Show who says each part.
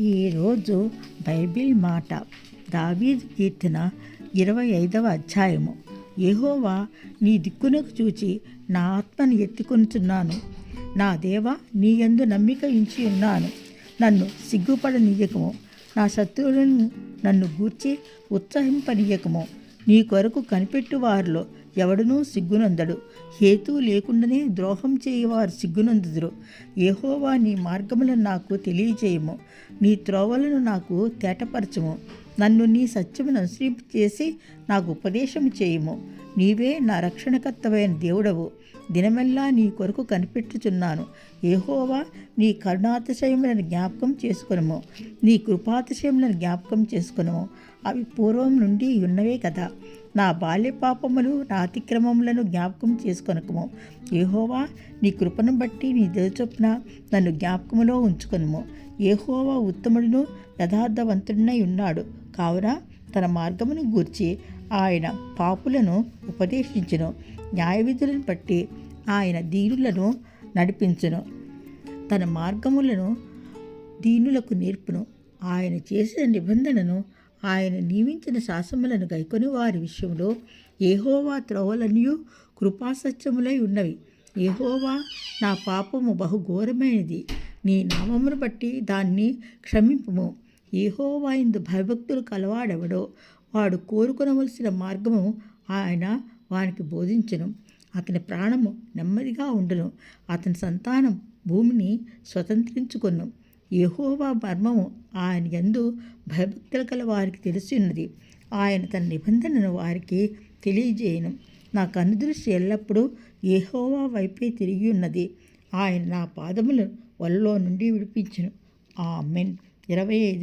Speaker 1: ఈరోజు బైబిల్ మాట. దావీదు కీర్తన ఇరవై ఐదవ అధ్యాయము. ఏహోవా నీ దిక్కునకు చూచి నా ఆత్మను ఎత్తుకొనుచున్నాను. నా దేవ నీ యందు నమ్మిక ఉంచి ఉన్నాను. నన్ను సిగ్గుపడనీయకము. నా శత్రువులను నన్ను గూర్చి ఉత్సాహింపనీయకము. నీ కొరకు కనిపెట్టు వారిలో ఎవడనూ సిగ్గునందడు. హేతు లేకుండానే ద్రోహం చేయవారు సిగ్గునందుదురు. ఏహోవా నీ మార్గములను నాకు తెలియజేయము. నీ త్రోవలను నాకు తేటపరచము. నన్ను నీ సత్యమును అనుసరింపు చేసి నాకు ఉపదేశము చేయము. నీవే నా రక్షణకర్తవైన దేవుడవు. దినమెల్లా నీ కొరకు కనిపెట్టుచున్నాను. ఏహోవా నీ కరుణాతిశయములను జ్ఞాపకం చేసుకునము. నీ కృపాతిశయములను జ్ఞాపకం చేసుకునము. అవి పూర్వం నుండి ఉన్నవే కదా. నా బాల్య పాపములు నా అతిక్రమములను జ్ఞాపకం చేసుకొనకము. ఏహోవా నీ కృపను బట్టి నీ చొప్పున నన్ను జ్ఞాపకములో ఉంచుకొనము. ఏహోవా ఉత్తముడును యథార్థవంతుడినై ఉన్నాడు. కావున తన మార్గమును గూర్చి ఆయన పాపులను ఉపదేశించును. న్యాయవిధులను బట్టి ఆయన దీనులను నడిపించును. తన మార్గములను దీనులకు నేర్పును. ఆయన చేసిన నిబంధనను ఆయన నియమించిన శాసములను గైకొని. వారి విషయంలో ఏహోవా త్రోవలనియు కృపాసత్యములై ఉన్నవి. ఏహోవా నా పాపము బహుఘోరమైనది. నీ నామమును బట్టి దాన్ని క్షమింపుము. ఏహోవా భయభక్తులు కలవాడెవడో వాడు కోరుకునవలసిన మార్గము ఆయన వానికి బోధించను. అతని ప్రాణము నెమ్మదిగా ఉండును. అతని సంతానం భూమిని స్వతంత్రించుకొను. యహోవా మర్మము ఆయన ఎందు భయభక్తులు కల వారికి తెలిసి ఉన్నది ఆయన తన నిబంధనను వారికి తెలియజేయను. నా కనుదృష్టి ఎల్లప్పుడూ యహోవా వైపే తిరిగి ఉన్నది ఆయన నా పాదములు వలలో నుండి విడిపించను. ఆ మెన్ ఇరవై ఐదు